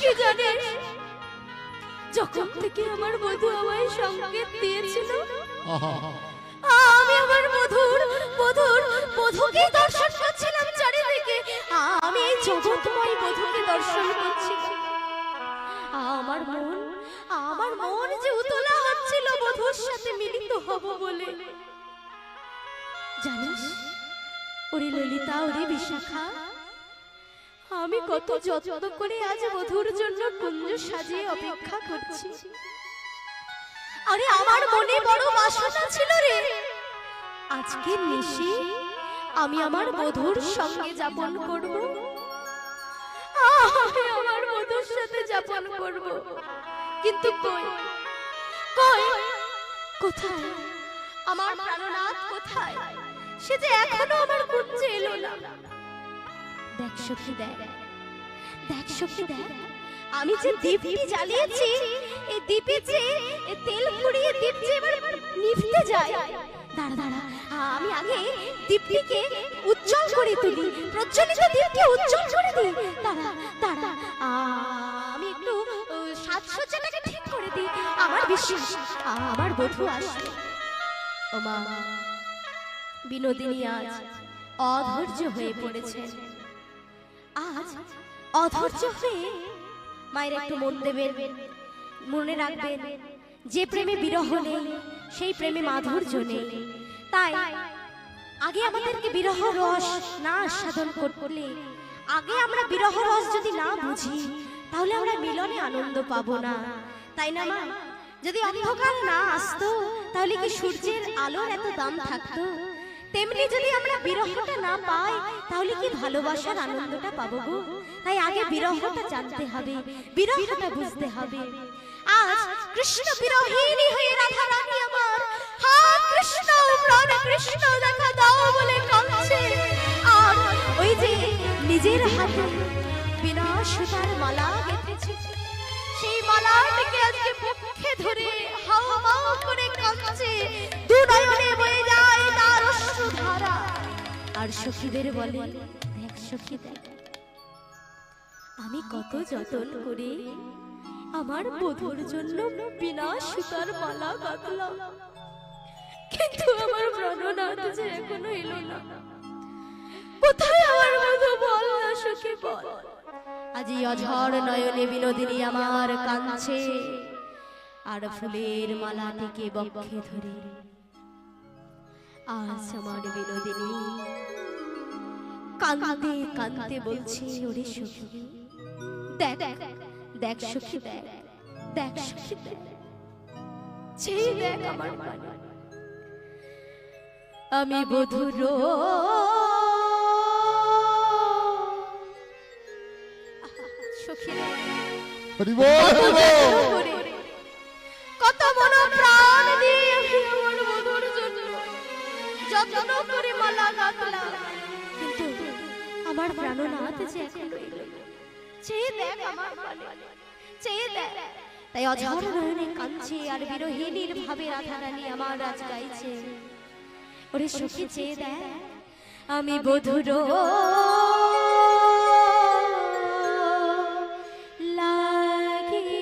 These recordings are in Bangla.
কি জানিস যখন থেকে আমার বধূ আমায় সংকেত দিয়েছিল, আমি আমার বধুর বধুর, বধুকে দর্শন করছিলাম চারিদিকে। আমি এই জগৎময় দর্শন করছি আমার মন আমার মন যে উতলা হচ্ছিল, বধুর সাথে মিলিত হব বলে। জানিস, ওরে ললিতা, ওরে বিশাখা আমি কত যত্ন করে আজ বধুর জন্য কুঞ্জ সাজিয়ে অপেক্ষা করছি। আরে আমার মনে বড় বাসনা ছিল রে। আজকে নিশি আমি আমার বধুর সঙ্গে যাপন করব। আমি আমার বধুর সাথে যাপন করব। কিন্তু কই? কই? কোথায়? আমার প্রাণনাথ কোথায়? সে যে এখনও আমার কুঞ্জে এলো না। দেখ সখী দেখ। দেখ সখী দেখ আমি যে দীপটি জ্বালিয়েছি এই দীপে যে তেল পুড়িয়ে দীপ যে এবার নিভতে যায়। দাঁড়া দাঁড়া আমি আগে দীপটিকে উজ্জ্বল করে তুলি। প্রজ্বলিত দীপকে উজ্জ্বল করে দিই। দাঁড়া দাঁড়া আমি একটু সাজসজ্জাটাকে ঠিক করে দিই। আমার বিশ্বাস আমার বধূ আসবে। ও মা বিনোদিনী আজ অধৈর্য হয়ে পড়েছে। আজ অধৈর্য হয়ে মায়ের একটু মন দেবেন মনে রাখবেন যে প্রেমে বিরহ নেই সেই প্রেমে মাধুর্য নেই। তাই আগে আমাদেরকে বিরহ রস না আস্বাদন করলে আগে আমরা বিরহ রস যদি না বুঝি তাহলে আমরা মিলনে আনন্দ পাবো না। তাই না মা? যদি অন্ধকার না আসতো তাহলে কি সূর্যের আলোর এত দাম থাকতো? তেমনি যদি আমরা বিরহটা না পাই, তাহলে কি ভালোবাসার আনন্দটা পাবো গো? তাই আগে বিরহটা জানতে হবে, বিরহটা বুঝতে হবে। আজ কৃষ্ণ বিরহিনী হয়ে রাধা রানী আমার, হা কৃষ্ণ, প্রাণ কৃষ্ণ, দেখা দাও বলে কাঁদছে। আর ওই যে নিজের হাতে বিনা সুতার মালা গেঁথেছে, সেই মালাটিকে আজকে পক্ষে ধরে হাও মাও করে কাঁদছে। দু নয়নে বয়ে যায় আর সখীদের বলে আমি কত যতন করে আমার বধুর জন্য বিনা সুতার মালা গাঁথলাম। কিন্তু আমার প্রাণনাথ যে এখনও এলো না। কোথায় আমার বধু বল না সখী, বল। আজি অঝড় নয়নে বিনোদিনী আমার কাঁদছে। আর ফুলের মালা মালাটিকে বক্ষে ধরে আজ আমার বিনোদিনী। কাঁদতে কাঁদতে বলছে ওরে সখী দেখ দেখ সখী দেখ দেখ সখী দেখ। সেই দেখ আমার আমি বধুর সখী দেখ মালা গাঁথলাম। কিন্তু আমার প্রাণনাথ যে তাই অঝর নয়নে কাঁদছে আর বিরহিনীর ভাবে রাধা রানী আমার আজ গাইছে। ওরে সখী, চেয়ে দেখ, আমি বধুর লাগিয়া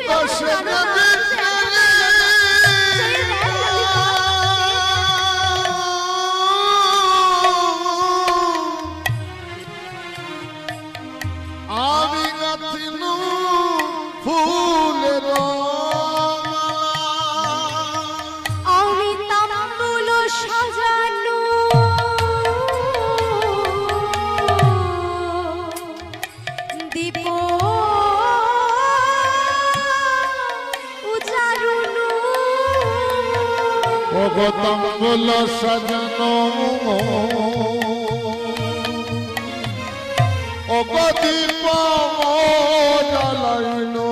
কিন্তু অগতঙ্গল সজন। ও গদীপ আমি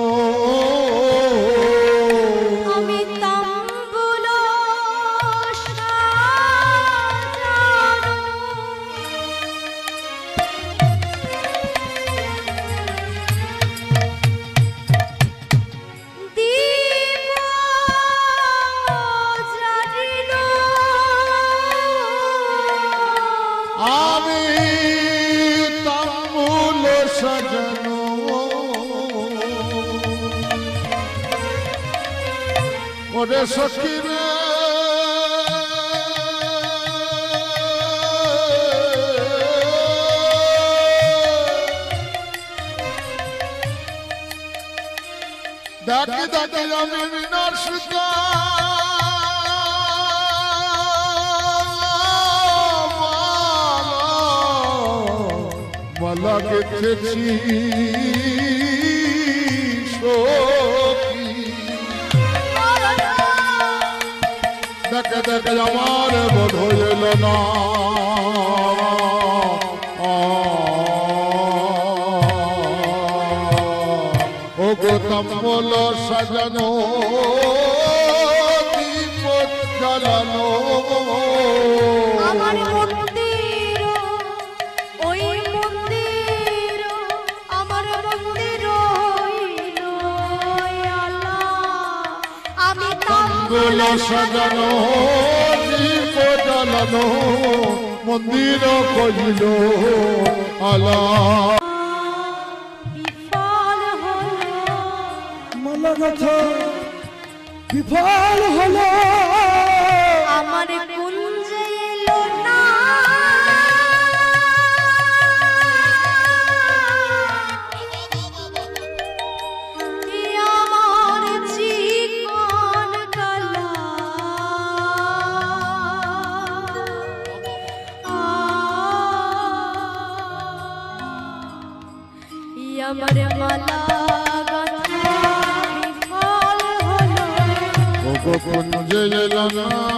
সাজানো। ওরে সখী রে ডাকি ডাকি আমি বিনার সুতা মালা দেখে দেখে আমার বোধ হইল না। ও গো তাম্বল সাজানো গোল সাজানো দীপ জ্বালানো মন্দির কইল আলা বিফল হলো। মালাগাথা বিফল হলো। আমার কুঞ্জে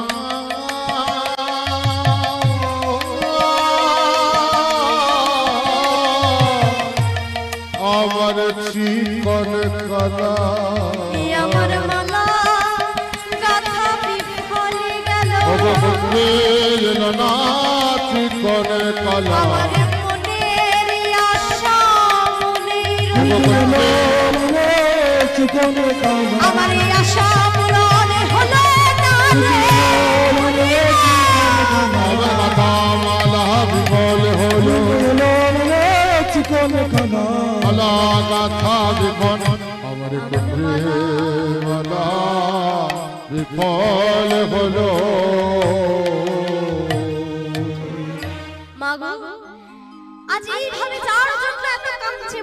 বিফল হলো।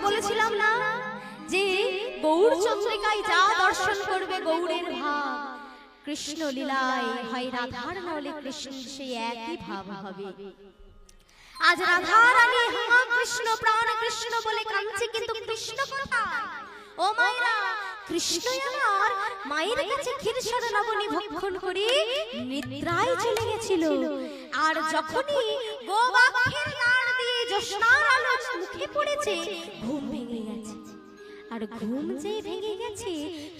বলেছিলাম না যে গৌর চন্দ্রিকায় যা দর্শন করবে গৌরের ভাব। কৃষ্ণ লীলায় হয় রাধার নাহলে কৃষ্ণ, সেই একই ভাব হবে। আজ কৃষ্ণ, প্রাণ কৃষ্ণ বলে কাঁদছে, কিন্তু কৃষ্ণ কোথায়? ও মায়েরা কৃষ্ণ আমার মায়ের কাছে ক্ষীরসর লবণী ভক্ষণ করে নিদ্রায় চলে গেছিল। আর যখনই গোবাক্ষের লাড় দিয়ে জ্যোৎস্নার আলো মুখে পড়েছে ঘুম ভেঙে গেছে। আর ঘুম যে ভেঙে গেছে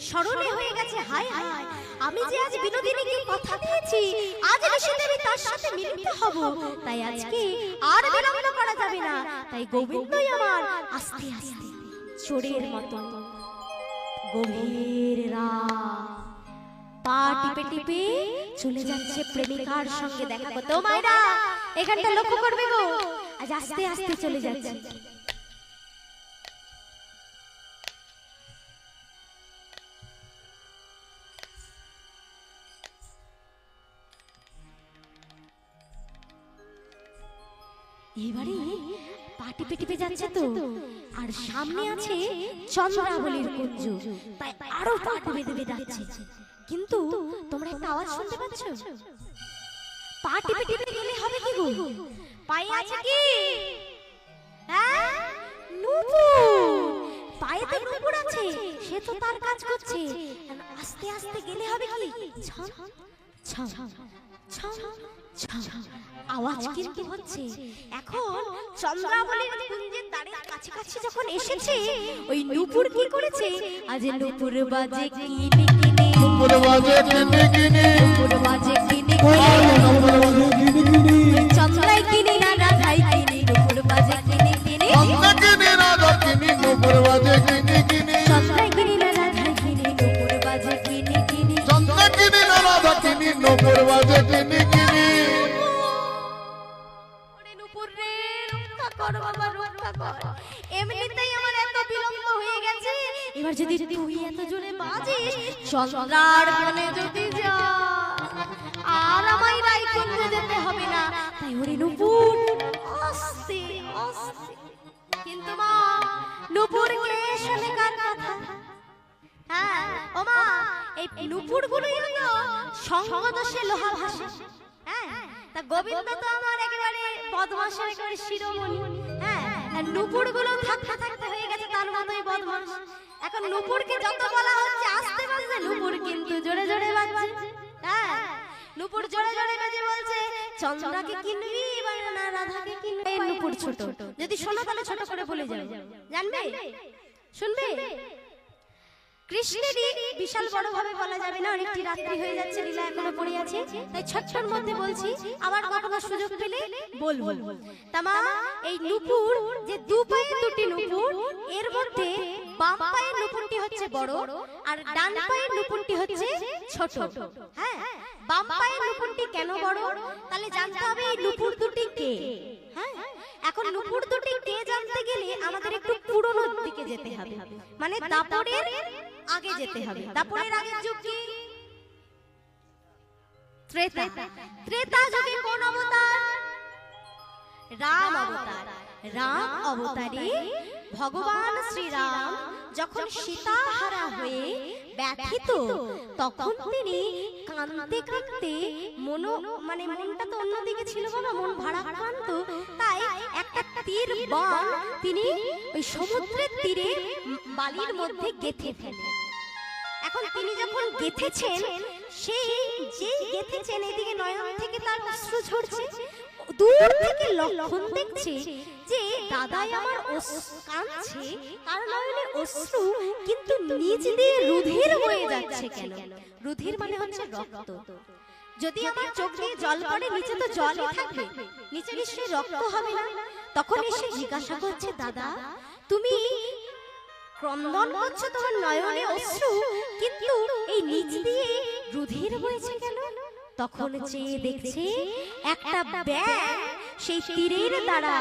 স্মরণে হয়ে গেছে হায় হায় আমি যে আজ বিনোদিনীকে কথা দিয়েছি আজ আমি তার সাথে মিলিত হব। তাই আজকে আর বিলম্ব করা যাবে না। তাই গোবিন্দই আমার আস্তে আস্তে চোরের মতো গভীর পা টিপে টিপে চলে যাচ্ছে প্রেমিকার সঙ্গে দেখা করতে। মায়েরা, এখানটা লক্ষ্য করবে গো। আজ আস্তে আস্তে চলে যাচ্ছে। এবারে টিপে টিপে যাচ্ছে তো। আর সামনে আছে চন্দ্রাবলীর কুঞ্জ। তাই আরও পা টিপে টিপে যাচ্ছে। কিন্তু তোমরা একটা আওয়াজ শুনতে পাচ্ছ? পা টিপে টিপে গেলে হবে কি গো? পায়ে আছে কি? হ্যাঁ? নুপুর! পায়ে তো নুপুর আছে। সে তো তার কাজ করছে। আস্তে আস্তে গেলে হবে কি? ছন ছম। ছম। ছম। আওয়াজ কিন্তু হচ্ছে? এখন চন্দ্রাবলীর কুঞ্জের দ্বারের কাছাকাছি যখন এসেছে ওই নুপুর কি করেছে? আজ নুপুর বাজে কিনি কিনি। নুপুর বাজে কিনি কিনি। নুপুর বাজে কিনি কিনি। চন্দ্রাই কিনি না রাধাই কিনি নুপুর বাজে কিনি কিনি। অন্য কিনি রাধা কিনি নুপুর বাজে কিনি কিনি। চন্দ্রাই কিনি না রাধাই কিনি নুপুর বাজে কিনি কিনি। চন্দ্র কিনি না রাধা কিনি নুপুর বাজে কর বাবা, রক্ষা কর। এমনিতেই আমার এত বিলম্ব হয়ে গেছে। এবার যদি তুই এত জোরে বাজিস, চন্দ্রার মনে যদি যা আর আমায় রাইকুঞ্জে যেতে হবে না। তাই ওরে নুপুর আস্তে আস্তে কিন্তু মা নুপুরকে শোনে কার কথা? হ্যাঁ ও মা, এই নুপুর গুলোই হলো সঙ্গদোষে লোহা ভাষা হ্যাঁ? তা গোবিন্দ তো আমার একেবারে বদমাসের একেবারে শিরোমণি। হ্যাঁ? আর নুপুরগুলো থাকতে থাকতে হয়ে গেছে তার মতোই বদমাস। এখন নুপুরকে যত বলা হচ্ছে আস্তে বাজছে নুপুর কিন্তু জোরে জোরে বাজছে। হ্যাঁ? নুপুর জোরে জোরে বেজে বলছে চন্দ্রাকে কিনবি না রাধাকে কিনবি। এই নুপুর ছোট। যদি শোনো তাহলে ছোট করে বলে যাবে জানবে? শুনবে? কৃষ্ণেরই বিশাল বড় ভাবে বলা যাবে না, অনেকটি রাত্রি হয়ে যাচ্ছে, লীলা এখনও পড়ে আছে। তাই ছটছট মধ্যে বলছি, আবার কখনো সুযোগ পেলে বলব। তামা, এই নুপুর, যে দু পায়ে দুটি নুপুর, এর মধ্যে বাম পায়ের নুপুরটি হচ্ছে বড় আর ডান পায়ের নুপুরটি হচ্ছে ছোট। হ্যাঁ বাম পায়ের নুপুরটি কেন বড়? তাহলে জানতে হবে এই নুপুর দুটি কে। হ্যাঁ এখন নুপুর দুটি কে জানতে গেলে আমাদের একটু পুরনো দিকে যেতে হবে। মানে দাপরের আগে যেতে হবে। দাপরের আগের যুগ কি? ত্রেতা। ত্রেতা যুগে কোন অবতার? রাম অবতার। রাম অবতারে ভগবান শ্রীরাম যখন সীতা হারা হয়ে ব্যথিত তখন তিনি কাঁদতে কাঁদতে মন মানে মনটা তো অন্যদিকে ছিল বাবা মন ভারাক্রান্ত। তাই একটা তীর বাণ তিনি ওই সমুদ্রের তীরে বালির মধ্যে গেথে ফেলেন। এখন তিনি যখন গেথেছেন সেই যে গেথেছেন এদিকে নয়ন থেকে তার অশ্রু ঝরছে। দূর থেকে লক্ষণ দেখছে যে দাদাই আমার কাঁদছে। তার নয়নে অশ্রু, কিন্তু নিজ দিয়ে রুধির যাচ্ছে কেন? রুধির মানে হচ্ছে রক্ত। যদি আমার চোখ দিয়ে জল পড়ে, নিচে তো জলই থাকবে। নিচে নিশ্চয়ই রক্ত হবে না। তখন এসে জিজ্ঞাসা করছে, দাদা, তুমি ক্রন্দন করছে তোমার নয়নে অশ্রু, কিন্তু এই নিচ দিয়ে রুধির বইছে কেন? তখন চেয়ে দেখছে একটা ব্যাং সেই তীরের দ্বারা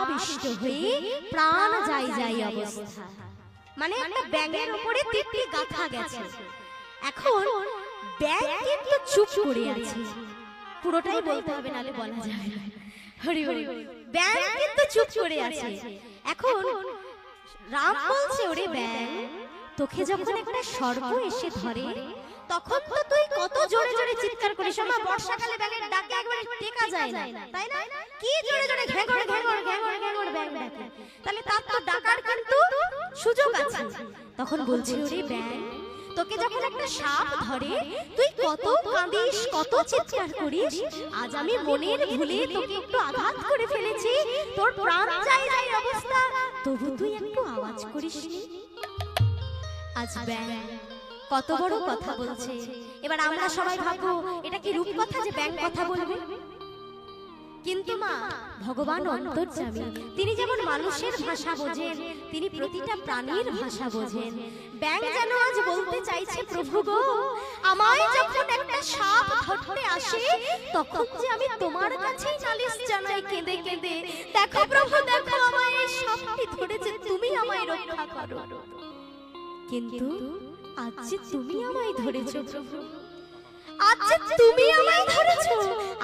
আবিষ্ট হয়ে প্রাণ যাই যাই অবস্থা। মানে একটা ব্যাঙের উপরে তীরটি গাঁথা গেছে। এখন ব্যাং কিন্তু চুপ করে আছে। পুরোটাই বলতে হবে নালে বলা যাবে না। হরি হরি ব্যাং কিন্তু চুপ করে আছে। এখন রাম বলছে ওরে ব্যাং তোকে যখন একটা সর্প এসে ধরে তখন তো তুই কত জোরে জোরে চিৎকার করিস আমার বর্ষাকালে ব্যাঙের ডাকে একবারে টেকা যায় না। তাই না? কি জোরে জোরে ঘ্যাঙ্গড় ঘ্যাঙ্গড় ঘ্যাঙ্গড় ঘ্যাঙ্গড় ব্যাং ডাকে। তাহলে তার তো ডাকার কিন্তু সুযোগ আছে। তখন বলছে, ওরে ব্যাং তোকে যখন একটা সাপ ধরে, তুই কত কাঁদিস, কত চিৎকার করিস, আজ আমি মনের ভুলে তোকে একটু আঘাত করে ফেলেছি, তোর প্রাণ চাই যাই অবস্থা। তবু তুই একটু আওয়াজ করিস আজ ব্যাং কত বড় কথা বলছে। এবার আমরা সবাই ভাববো এটা কি রূপ কথা যে ব্যাং কথা বলবে? কিন্তু মা ভগবান অন্তর্যামী। তিনি যেমন মানুষের ভাষা বোঝেন তিনি প্রতিটা প্রাণীর ভাষা বোঝেন। ব্যাং যেন আজ বলতে চাইছে প্রভু গো আমায় যখন একটা সাপ ধরতে আসে তখন যে আমি তোমার কাছেই নালিশ জানাই কেঁদে কেঁদে দেখো প্রভু দেখো আমায় এই সাপটি ধরেছে তুমি আমায় রক্ষা করো। কিন্তু আজ যে তুমি আমায় ধরেছো। প্রভু আজ যে তুমি আমায় ধরেছো।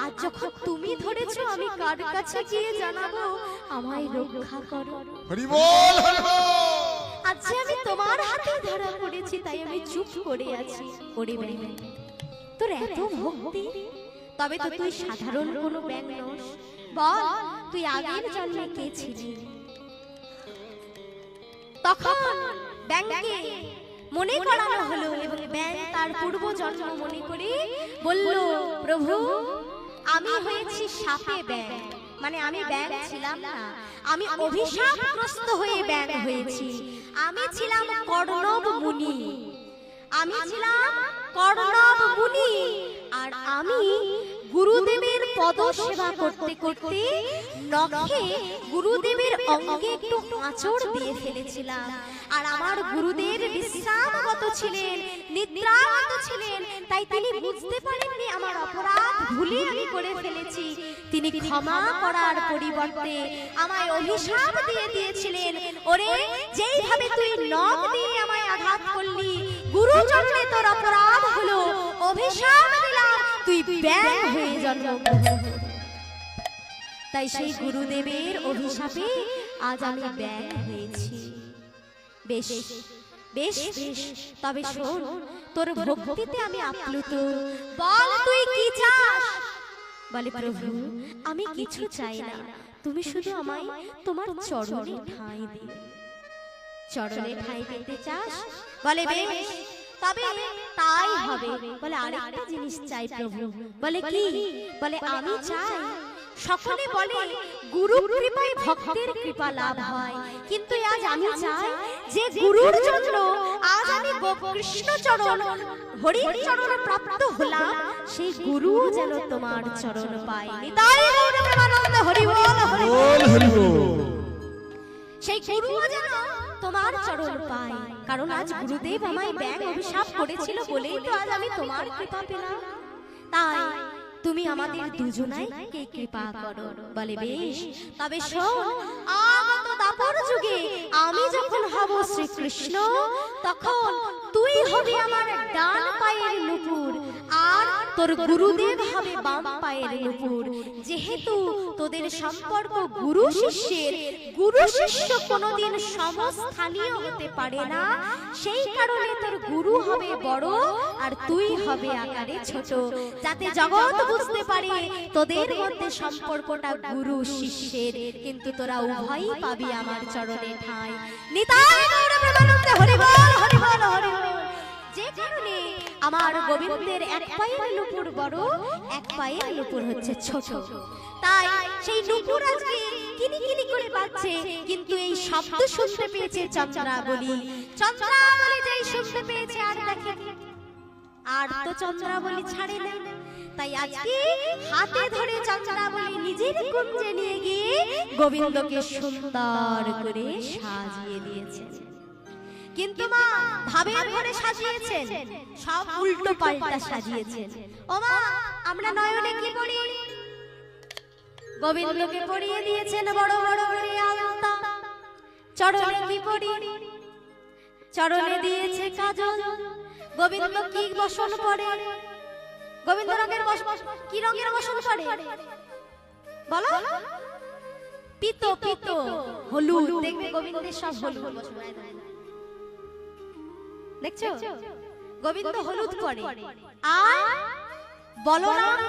আজ যখন তুমি ধরেছো আমি কার কাছে গিয়ে জানাব? আমায় রক্ষা করো। হরি বল হরি বল! আজ যে আমি তোমার হাতে ধরা পড়েছি তাই আমি চুপ করে আছি। ওরে ব্যাং তোর এত ভক্তি? তবে তো তুই সাধারণ কোনো ব্যাং নস। বল তুই আগের জন্মে কে ছিলি? তখন ব্যাংকে মনে করানো হলো এবং ব্যাং তার পূর্ব জন্ম মনে করে বলল, প্রভু, আমি হয়েছি সাপে ব্যাং মানে আমি ব্যাং ছিলাম না। আমি অভিশাপগ্রস্ত হয়ে ব্যাং হয়েছি। আমি ছিলাম কর্ণব মুনি। আমি ছিলাম কর্ণব মুনি। আর আমি গুরুদেবের পদ সেবা করতে করতে নখে গুরুদেবের অঙ্গে একটু আঁচড় দিয়ে ফেলেছিলাম। আর আমার গুরুদেব বিশ্রামগত ছিলেন, নিদ্রাগত ছিলেন, তাই তিনি বুঝতে পারেননি আমার অপরাধ ভুলে আমি করে ফেলেছি। তিনি ক্ষমা করার পরিবর্তে আমায় অভিশাপ দিয়ে দিয়েছিলেন। ওরে, যেইভাবে তুই নখ দিয়ে আমায় আঘাত করলি গুরুচরণে তোর অপরাধ হলো, অভিশাপ দিলাম, তুই ব্যাং হয়ে জন্মগ্রহণ তাই সেই গুরুদেবের অভিশাপে আজ আমি ব্যাং হয়েছি। বেশ বেশ বেশ তবে শোন তোর ভক্তিতে আমি আপ্লুত। বল তুই কি চাস? বলে প্রভু আমি কিছু চাই না। তুমি শুধু আমায় তোমার চরণে ঠাঁই দিও। চরণে ঠাঁই পেতে চাস? বলে বেশ তবে তাই হবে। বলে আরেকটা জিনিস চাই প্রভু। বলে কি? বলে আমি চাই সকলে বলে গুরু কৃপায় ভক্তের কৃপা লাভ হয়। কিন্তু আজ আমি চাই যে গুরুর জন্য আজ আমি কৃষ্ণ চরণ হরির চরণ প্রাপ্ত হলাম। সেই গুরু যেন তোমার চরণ পায়। তাই গৌর প্রেমানন্দ হরি বল হরি বল। বল হরি বল। সেই গুরু যেন তোমার চরণ পাই কারণ আজ গুরুদেব আমায় ব্যাং অভিশাপ করেছিল বলেই তো আজ আমি তোমার কৃপা পেলাম। তাই তুমি আমাদের দুজনাইকে কৃপা করো? বলে বেশ। তবে শোন আগত দাপর যুগে আমি যখন হব শ্রীকৃষ্ণ তখন তুই হবি আমার ডান পায়ের নুপুর আর তোর গুরুদেব হবে বাম পায়ের নুপুর। যেহেতু তোদের সম্পর্ক গুরু শিষ্যের গুরু শিষ্য কোনোদিন সমস্থানীয় হতে পারে না। সেই কারণে তোর গুরু হবে বড় আর তুই হবে আকারে ছোট। যাতে জগৎ বুঝতে পারে, তোদের মধ্যে সম্পর্কটা গুরু শিষ্যের, কিন্তু তোরা উভয়ই পাবি আমার চরণে ঠাঁই। নিতাই প্রেমানন্দে হরি বল হরি বল, হরি যে কারণে আমার গোবিন্দের এক পায়ের নুপুর বড়, এক পায়ের নুপুর হচ্ছে ছোট। তাই সেই নুপুর আজকে কিনি কিনি করে বাজছে, কিন্তু এই শব্দ শুনতে পেয়েছে চন্দ্রাবলী। চন্দ্রাবলী যেই শুনতে পেয়েছে আর দেখে আর তো চন্দ্রাবলী ছাড়ে না। তাই আজকে হাতে ধরে চন্দ্রাবলী নিজের কুঞ্জে নিয়ে গিয়ে গোবিন্দকে সুন্দর করে সাজিয়ে দিয়েছেন। কিন্তু মা ভাবের ঘরে সাজিয়েছেন। সব উল্টো পাল্টা সাজিয়েছেন। ও মা, আমরা নয়নে কি পড়ি? গোবিন্দকে পড়িয়ে দিয়েছেন বড় বড় করে আলতা। চরণে কি পড়ি? চরণে দিয়েছে কাজল। গোবিন্দ কি বসন পড়ে গোবিন্দ রঙের কি রঙের বসন বলো। পিত পিত, হলুদ। দেখবে গোবিন্দের সব হলুদ দেখছ? গোবিন্দ হলুদ পরে আর বলরাম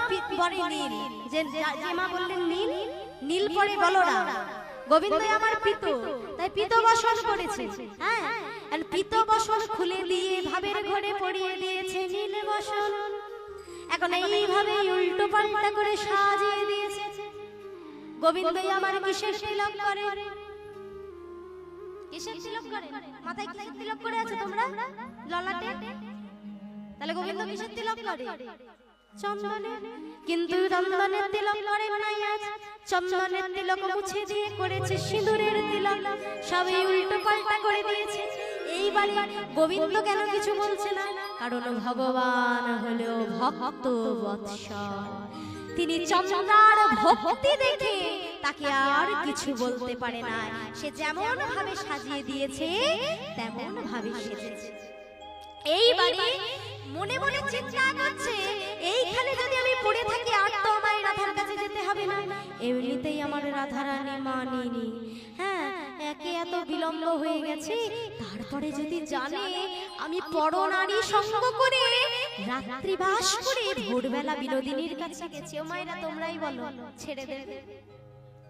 পরে নীল। যে বললেন নীল নীল পরে বলরাম গোবিন্দ আমার পিত। তাই পিত বসন করেছে। হ্যাঁ? পিত বসন খুলে দিয়ে ভাবের ঘরে পরিয়ে দিয়েছে নীল বসন। এখন এইভাবে উল্টো পাল্টা করে সাজিয়ে দিয়েছে। গোবিন্দ আমার কিসের তিলক করে? কিসের তিলক করে? মাথায় কিসের তিলক করে আছে তোমরা? ললাটে? তাহলে গোবিন্দ কিসের তিলক করে? চন্দনের কিন্তু চন্দনের তিলক করে নাই আজ। চন্দনের তিলক মুছে দিয়ে করেছে সিঁদুরের তিলক। সবই উল্টো পাল্টা করে দিয়েছে। এইবারে গোবিন্দ কেন কিছু বলছে না? কারণ ভগবান ভক্ত তিনি চন্দ্রার ভক্তি দেখে তাকে আর কিছু বলতে পারে না। সে যেমন ভাবে সাজিয়ে দিয়েছে তেমন ভাবে সেজেছে মনে মনে চিন্তা করছে, এইখানে যদি আমি পড়ে থাকি আর হবে না। এমনিতেই আমার রাধারানী মানিনি। হ্যাঁ একে এত বিলম্ব হয়ে গেছে, তারপরে যদি জানে আমি পরনারী সঙ্গ করে রাত্রিবাস করে ভোরবেলা বিনোদিনীর কাছে গেছি। ও মায়েরা তোমরাই বলো, ছেড়ে দেবে।